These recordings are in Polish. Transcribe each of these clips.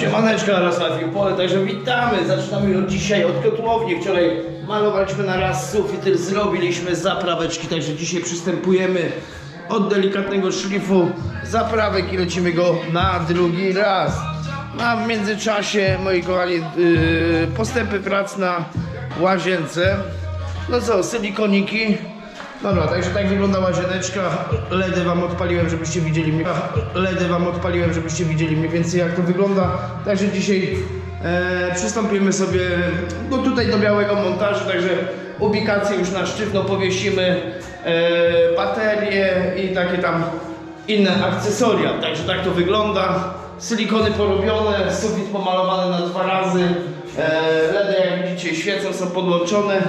Siemaneczka, Jarosław Pole, także witamy. Zaczynamy od dzisiaj od kotłowni. Wczoraj malowaliśmy na raz sufit, zrobiliśmy zapraweczki, także dzisiaj przystępujemy od delikatnego szlifu zaprawek i lecimy go na drugi raz. A w międzyczasie, moi kochani, yy, postępy prac na łazience. No co, silikoniki. Dobra, także tak wygląda łazieneczka. LEDy wam odpaliłem, żebyście widzieli mnie. LEDy wam odpaliłem, żebyście widzieli mniej więcej jak to wygląda. Także dzisiaj e, przystąpimy sobie no tutaj do białego montażu, także ubikację już na sztywno powiesimy, e, baterie i takie tam inne akcesoria. Także tak to wygląda. Silikony porobione, sufit pomalowany na dwa razy. E, LEDy jak widzicie świecą są podłączone.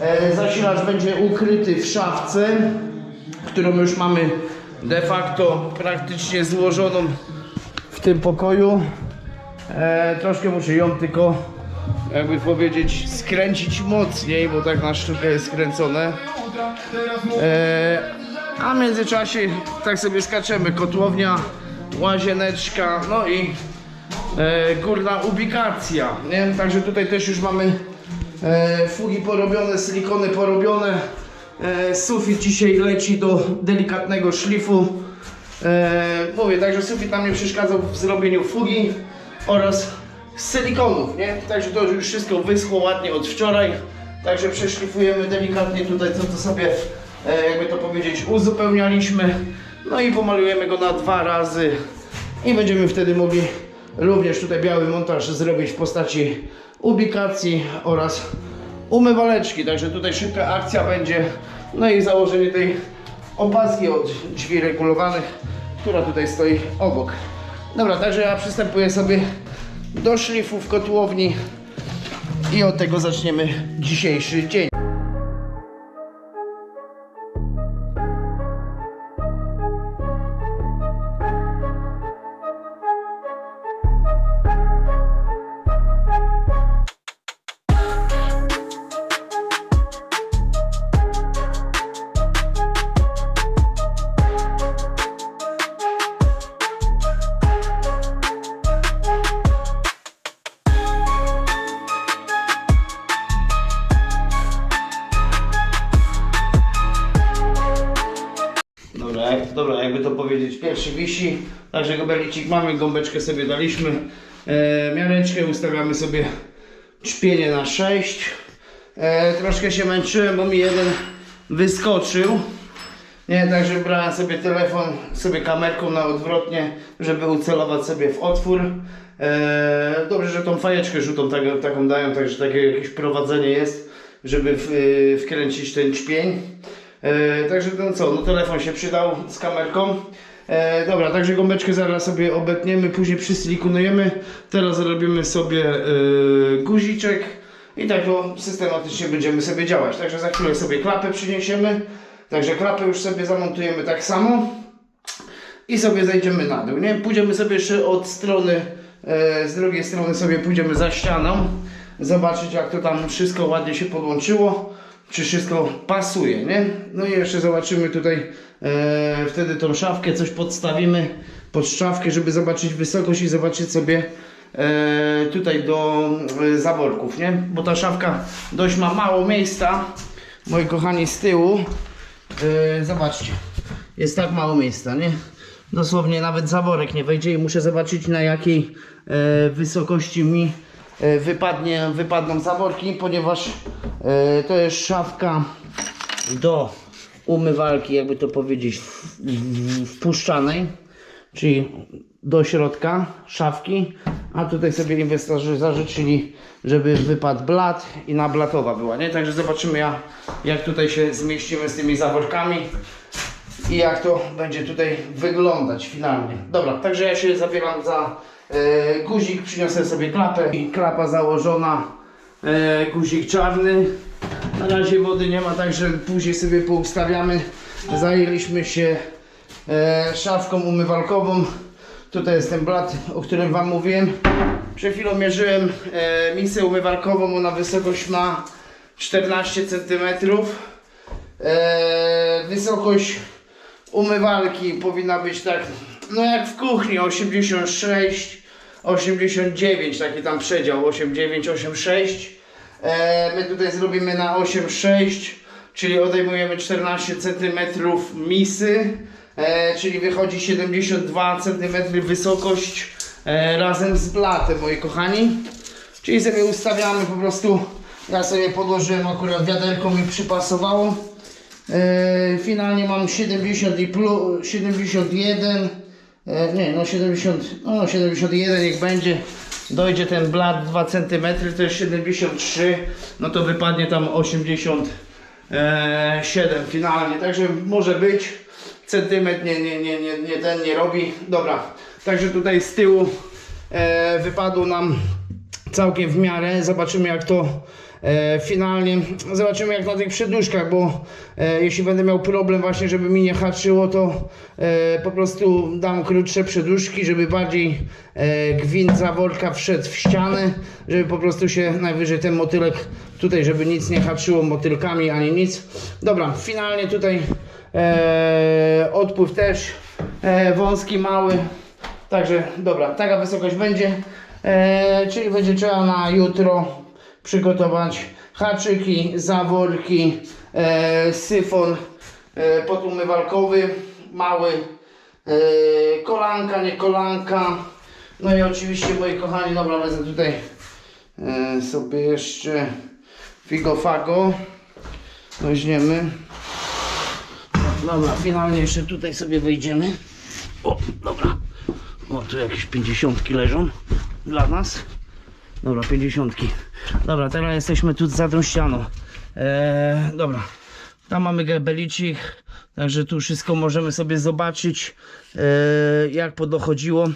E, zasilacz będzie ukryty w szafce, którą już mamy de facto praktycznie złożoną w tym pokoju. E, troszkę muszę ją tylko jakby powiedzieć skręcić mocniej, bo tak na sztukę jest skręcone. E, a w międzyczasie tak sobie skaczemy. Kotłownia, łazieneczka, no i górna ubikacja. Nie? Także tutaj też już mamy e, fugi porobione, silikony porobione. E, sufit dzisiaj leci do delikatnego szlifu. E, mówię, także sufit nam nie przeszkadzał w zrobieniu fugi oraz silikonów, nie? Także to już wszystko wyschło ładnie od wczoraj. Także przeszlifujemy delikatnie tutaj, co to sobie, e, jakby to powiedzieć, uzupełnialiśmy. No i pomalujemy go na dwa razy i będziemy wtedy mogli również tutaj biały montaż zrobić w postaci ubikacji oraz umywaleczki. Także tutaj szybka akcja będzie. No i założenie tej opaski od drzwi regulowanych, która tutaj stoi obok. Dobra, także ja przystępuję sobie do szlifu w kotłowni i od tego zaczniemy dzisiejszy dzień. Pierwszy wisi, także gobelicik mamy, gąbeczkę sobie daliśmy, e, miareczkę ustawiamy sobie czpienie na 6. E, troszkę się męczyłem, bo mi jeden wyskoczył. Nie, także brałem sobie telefon, sobie kamerką na odwrotnie, żeby ucelować sobie w otwór. E, dobrze, że tą fajeczkę żółtą tak, taką dają, także takie jakieś prowadzenie jest, żeby w, e, wkręcić ten czpień. E, także no co, no telefon się przydał z kamerką. E, dobra, także gąbeczkę zaraz sobie obetniemy, później przysilikonujemy. Teraz robimy sobie e, guziczek i tak to systematycznie będziemy sobie działać. Także za chwilę sobie klapę przyniesiemy. Także klapę już sobie zamontujemy tak samo i sobie zejdziemy na dół, nie? Pójdziemy sobie jeszcze od strony, e, z drugiej strony sobie pójdziemy za ścianą, zobaczyć jak to tam wszystko ładnie się podłączyło, czy wszystko pasuje, nie? No i jeszcze zobaczymy tutaj e, wtedy tą szafkę, coś podstawimy pod szafkę, żeby zobaczyć wysokość i zobaczyć sobie e, tutaj do e, zaworków, nie? Bo ta szafka dość ma mało miejsca, moi kochani, z tyłu. E, zobaczcie, jest tak mało miejsca, nie? Dosłownie nawet zaworek nie wejdzie i muszę zobaczyć na jakiej e, wysokości mi e, wypadnie, wypadną zaworki, ponieważ to jest szafka do umywalki, jakby to powiedzieć, wpuszczanej, czyli do środka szafki, a tutaj sobie inwestorzy zażyczyli, żeby wypadł blat i nablatowa była, nie? Także zobaczymy ja, jak tutaj się zmieścimy z tymi zaworkami i jak to będzie tutaj wyglądać finalnie. Dobra, także ja się zabieram za e, guzik, przyniosę sobie klapę i klapa założona, e, guzik czarny. Na razie wody nie ma, także później sobie poustawiamy. Zajęliśmy się e, szafką umywalkową. Tutaj jest ten blat, o którym Wam mówiłem. Przed chwilą mierzyłem e, misę umywalkową, ona wysokość ma 14 cm. E, wysokość umywalki powinna być tak, no jak w kuchni 86, 89, taki tam przedział 89, 86. E, my tutaj zrobimy na 8,6, czyli odejmujemy 14 cm misy, e, czyli wychodzi 72 cm wysokość e, razem z blatem, moi kochani. Czyli sobie ustawiamy po prostu, ja sobie podłożyłem akurat wiaderko mi przypasowało. Finalnie mam 70 i plus, 71, e, nie no 70, no 71 niech będzie. Dojdzie ten blat 2 cm, to jest 73, no to wypadnie tam 87 finalnie, także może być. Centymetr nie, nie, nie, nie, nie ten nie robi. Dobra, także tutaj z tyłu e, nam całkiem w miarę. Zobaczymy jak to finalnie, zobaczymy jak na tych przeduszkach, bo e, jeśli będę miał problem właśnie, żeby mi nie haczyło, to e, po prostu dam krótsze przeduszki, żeby bardziej e, gwint zaworka wszedł w ścianę, żeby po prostu się najwyżej ten motylek tutaj, żeby nic nie haczyło motylkami ani nic. Dobra, finalnie tutaj e, odpływ też e, wąski, mały, Także dobra, taka wysokość będzie. E, czyli będzie trzeba na jutro przygotować haczyki, zaworki, e, syfon e, podumywalkowy, mały, e, kolanka, nie kolanka. No i oczywiście moi kochani, dobra, wezmę tutaj e, sobie jeszcze figofago. Weźmiemy. Dobra, finalnie jeszcze tutaj sobie wejdziemy. O, dobra. O, tu jakieś 50 leżą dla nas. Dobra, 50. Dobra, teraz jesteśmy tu za tą ścianą. Eee, dobra, tam mamy gebelicik, także tu wszystko możemy sobie zobaczyć, eee, jak podochodziło.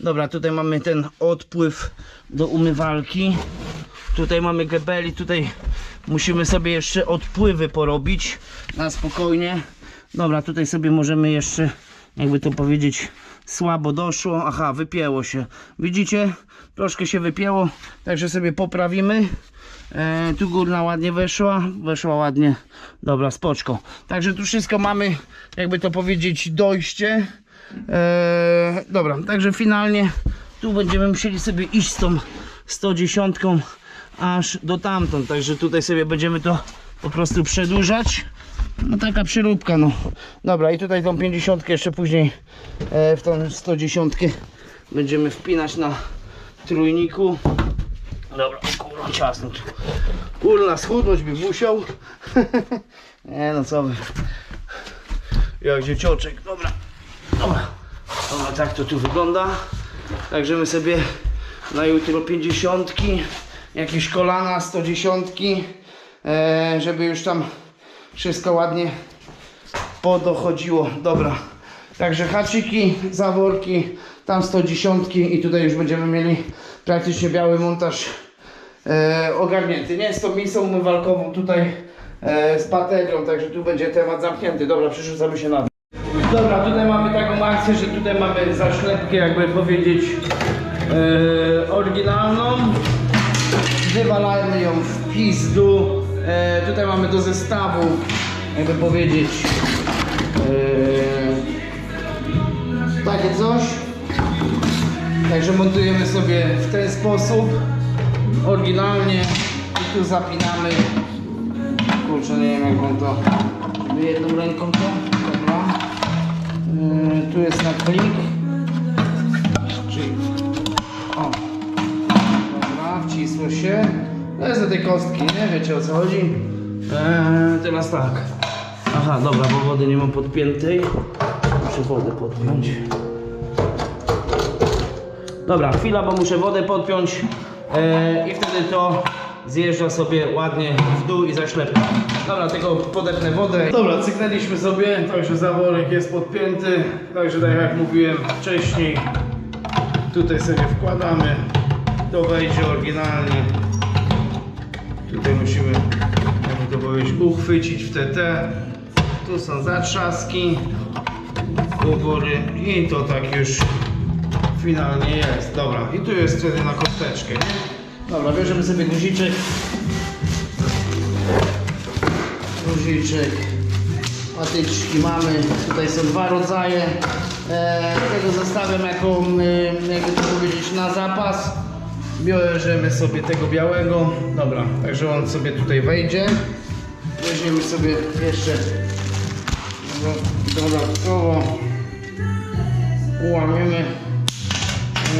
Dobra, tutaj mamy ten odpływ do umywalki. Tutaj mamy gebeli, tutaj musimy sobie jeszcze odpływy porobić na spokojnie. Dobra, tutaj sobie możemy jeszcze, jakby to powiedzieć, słabo doszło. Aha, wypięło się. Widzicie? Troszkę się wypięło, także sobie poprawimy. E, tu górna ładnie weszła, weszła ładnie. Dobra, spoczko. Także tu wszystko mamy, jakby to powiedzieć, dojście. E, dobra, także finalnie tu będziemy musieli sobie iść z tą 110 aż do tamtą. Także tutaj sobie będziemy to po prostu przedłużać. No taka przyróbka, no. Dobra, i tutaj tą 50 jeszcze później e, w tą 110 będziemy wpinać na trójniku. Dobra, kurwa, ciasno tu. Kurna, schudnąć by musiał. Nie no, co wy. Jak dziecioczek, dobra. Dobra, dobra, tak to tu wygląda. Także my sobie na jutro 50, jakieś kolana 110, e, żeby już tam wszystko ładnie podochodziło. Dobra. Także haczyki, zaworki, tam 110 i tutaj już będziemy mieli praktycznie biały montaż e, ogarnięty. Nie z tą misą umywalkową tutaj e, z baterią, także tu będzie temat zamknięty. Dobra, przerzucamy się na. Dobra, tutaj mamy taką akcję, że tutaj mamy zaślepkę, jakby powiedzieć, e, oryginalną. Wywalamy ją w pizdu. E, tutaj mamy do zestawu, jakby powiedzieć, e, takie coś. Także montujemy sobie w ten sposób, oryginalnie i tu zapinamy. Kurczę, nie wiem jak to, jedną ręką to, dobra. E, tu jest na klik, To jest do tej kostki, nie? Wiecie o co chodzi? Eee, teraz tak. Aha, dobra, bo wody nie mam podpiętej. Muszę wodę podpiąć. Dobra, chwila, bo muszę wodę podpiąć. Eee, I wtedy to zjeżdża sobie ładnie w dół i zaślepia. Dobra, tylko podepnę wodę. Dobra, cyknęliśmy sobie, także zaworek jest podpięty. Także tak jak mówiłem wcześniej, Tutaj sobie wkładamy, to wejdzie oryginalnie. Tutaj musimy, to powiedzieć, uchwycić w TT. Tu są zatrzaski u góry i to tak już finalnie jest. Dobra, i tu jest wtedy na kosteczkę? Dobra, bierzemy sobie guziczek. Guziczek. Patyczki mamy. Tutaj są dwa rodzaje. E, tego zostawiam jako, e, jakby to powiedzieć, na zapas. Bierzemy sobie tego białego. Dobra, także on sobie tutaj wejdzie. Weźmiemy sobie jeszcze do- dodatkowo ułamiemy.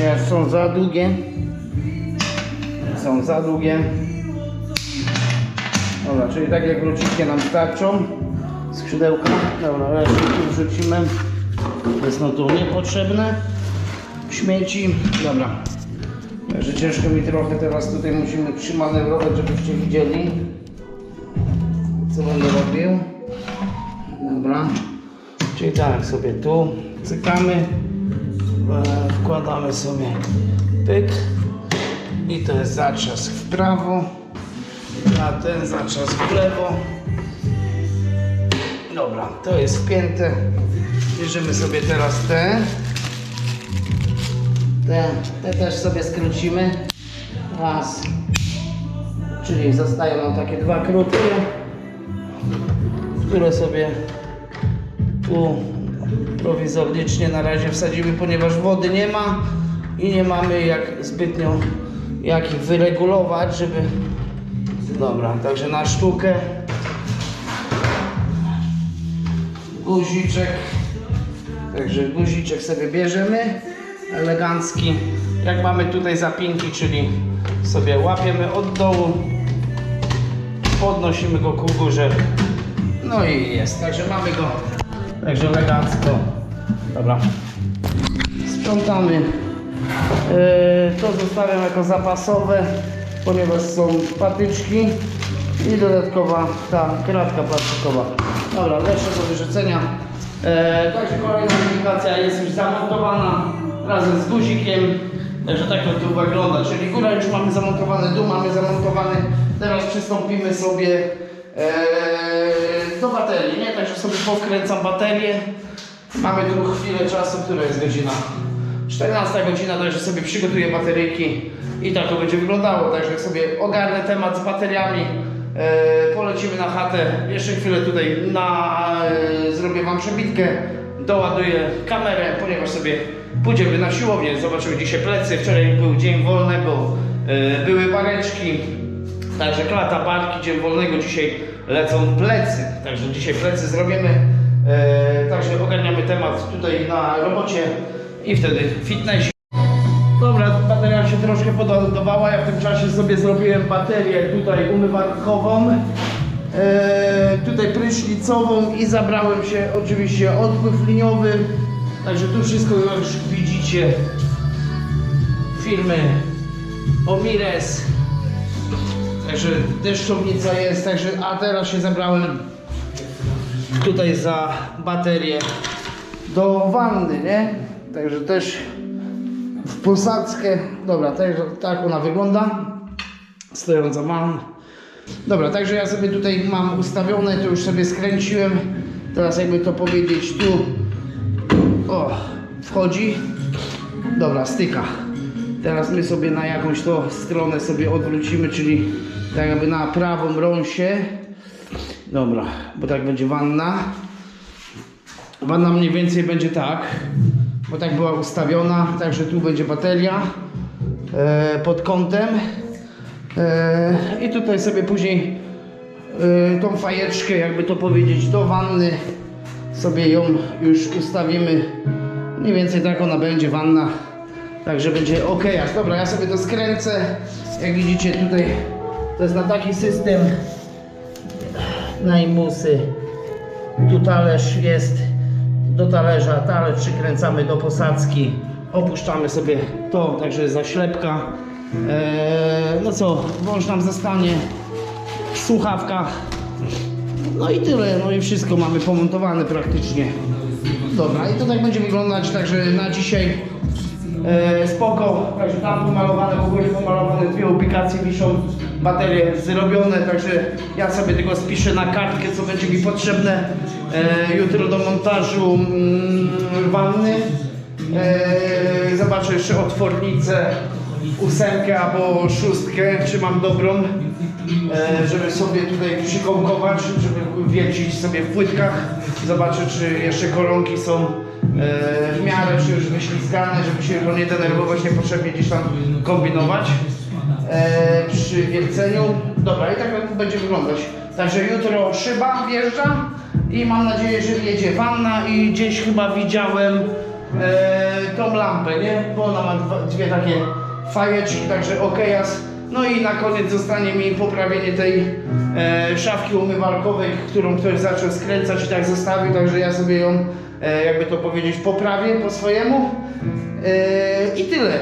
Nie, są za długie. Są za długie. Dobra, czyli tak jak wrócicie nam starczą skrzydełka. Dobra, resztę tu wrzucimy. To jest no tu niepotrzebne. Śmieci. Dobra. Także ciężko mi trochę teraz tutaj musimy przymanewrować, żebyście widzieli co będę robił. Dobra. Czyli tak sobie tu cykamy. E, Wkładamy sobie pyk. I to jest zaczas w prawo. A ten zaczas w lewo. Dobra, to jest wpięte. Bierzemy sobie teraz te. Te, te też sobie skrócimy. Raz. Czyli zostają nam takie dwa krótkie, które sobie tu prowizorycznie na razie wsadzimy, ponieważ wody nie ma i nie mamy jak zbytnio jak ich wyregulować, żeby... Dobra, także na sztukę guziczek. Także guziczek sobie bierzemy, elegancki. Jak mamy tutaj zapinki, czyli sobie łapiemy od dołu, podnosimy go ku górze. No i jest, także mamy go, także elegancko. Dobra, sprzątamy. Yy, to zostawiam jako zapasowe, ponieważ są patyczki i dodatkowa ta kratka plastikowa. Dobra, lepsze do wyrzucenia. E, także kolejna aplikacja jest już zamontowana razem z guzikiem. Także tak to tu wygląda. Czyli góra już mamy zamontowany, dół mamy zamontowany. Teraz przystąpimy sobie e, do baterii, nie? Także sobie pokręcam baterię. Mamy tu chwilę czasu, która jest godzina 14 godzina, także sobie przygotuję bateryjki i tak to będzie wyglądało. Także sobie ogarnę temat z bateriami. E, polecimy na chatę. Jeszcze chwilę tutaj na, e, zrobię Wam przebitkę. Doładuję kamerę, ponieważ sobie pójdziemy na siłownię. Zobaczymy dzisiaj plecy. Wczoraj był dzień wolnego. E, były bareczki. Także klata, barki, dzień wolnego. Dzisiaj lecą plecy. Także dzisiaj plecy zrobimy. E, także ogarniamy temat tutaj na robocie i wtedy w fitnessie. Dobra, bateria się troszkę podładowała. Ja w tym czasie sobie zrobiłem baterię tutaj umywalkową, e, tutaj prysznicową i zabrałem się oczywiście odpływ liniowy. Także tu wszystko już widzicie. Firmy Omires. Także deszczownica jest, także a teraz się zabrałem tutaj za baterię do wanny, nie? Także też w posadzkę. Dobra, tak, tak ona wygląda. Stojąca mam. Dobra, także ja sobie tutaj mam ustawione, to już sobie skręciłem. Teraz jakby to powiedzieć tu. O, wchodzi. Dobra, styka. Teraz my sobie na jakąś to stronę sobie odwrócimy, czyli tak jakby na prawą rąsię. Dobra, bo tak będzie wanna. Wanna mniej więcej będzie tak, bo tak była ustawiona, także tu będzie bateria e, pod kątem i tutaj sobie później e, tą fajeczkę, jakby to powiedzieć, do wanny sobie ją już ustawimy. Mniej więcej tak ona będzie wanna, także będzie ok. Dobra, ja sobie to skręcę. Jak widzicie tutaj to jest na taki system na imusy. Tu talerz jest do talerza, talerz przykręcamy do posadzki, opuszczamy sobie to, także zaślepka. Eee, no co, wąż nam zostanie w słuchawkach. No i tyle, no i wszystko mamy pomontowane praktycznie. Dobra, i to tak będzie wyglądać, także na dzisiaj e, spoko, także tam pomalowane, w ogóle pomalowane dwie aplikacje wiszą, baterie zrobione, także ja sobie tylko spiszę na kartkę, co będzie mi potrzebne e, jutro do montażu mm, wanny. E, zobaczę jeszcze otwornicę, ósemkę albo szóstkę, czy mam dobrą, e, żeby sobie tutaj przykołkować, żeby wiercić sobie w płytkach. Zobaczę, czy jeszcze koronki są w miarę czy już wyślizgane, żeby się go nie denerwować, niepotrzebnie gdzieś tam kombinować e, przy wierceniu. Dobra, i tak będzie wyglądać. Także jutro szyba wjeżdża i mam nadzieję, że jedzie wanna i gdzieś chyba widziałem e, tą lampę, nie? Bo ona ma dwie takie fajeczki, także okejaz. No i na koniec zostanie mi poprawienie tej e, szafki umywalkowej, którą ktoś zaczął skręcać i tak zostawił, także ja sobie ją, e, jakby to powiedzieć, poprawię po swojemu. E, I tyle.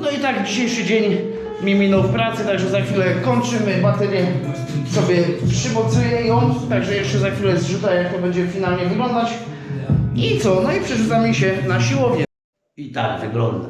No i tak dzisiejszy dzień mi minął w pracy, także za chwilę kończymy baterię, sobie przymocuję ją, także jeszcze za chwilę zrzucę jak to będzie finalnie wyglądać. I co? No i przerzucamy się na siłownię. I tak wygląda.